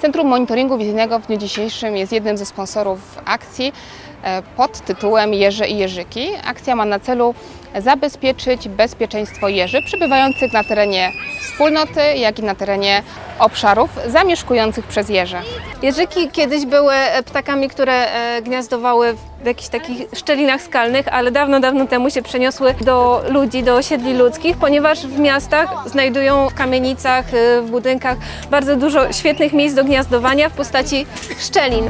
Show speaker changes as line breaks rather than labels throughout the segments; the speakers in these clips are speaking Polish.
Centrum Monitoringu Wizyjnego w dniu dzisiejszym jest jednym ze sponsorów akcji e, pod tytułem Jeże i Jeżyki. Akcja ma na celu zabezpieczyć bezpieczeństwo jeży przybywających na terenie wspólnoty, jak i na terenie obszarów zamieszkujących przez jeże.
Jeżyki kiedyś były e, ptakami, które e, gniazdowały w jakichś takich szczelinach skalnych, ale dawno, dawno temu się przeniosły do ludzi, do osiedli ludzkich, ponieważ w miastach znajdują w kamienicach, e, w budynkach bardzo dużo świetnych miejsc do gniazdowania w postaci szczelin.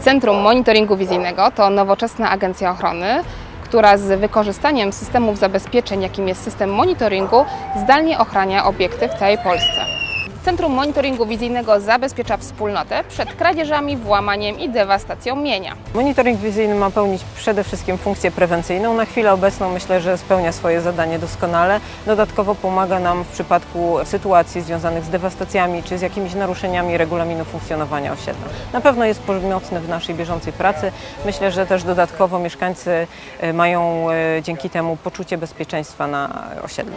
Centrum Monitoringu Wizyjnego to nowoczesna agencja ochrony, która z wykorzystaniem systemów zabezpieczeń, jakim jest system monitoringu, zdalnie ochrania obiekty w całej Polsce. Centrum Monitoringu Wizyjnego zabezpiecza wspólnotę przed kradzieżami, włamaniem i dewastacją mienia.
Monitoring wizyjny ma pełnić przede wszystkim funkcję prewencyjną. Na chwilę obecną myślę, że spełnia swoje zadanie doskonale. Dodatkowo pomaga nam w przypadku sytuacji związanych z dewastacjami czy z jakimiś naruszeniami regulaminu funkcjonowania osiedla. Na pewno jest pomocny w naszej bieżącej pracy. Myślę, że też dodatkowo mieszkańcy e, mają e, dzięki temu poczucie bezpieczeństwa na osiedlu.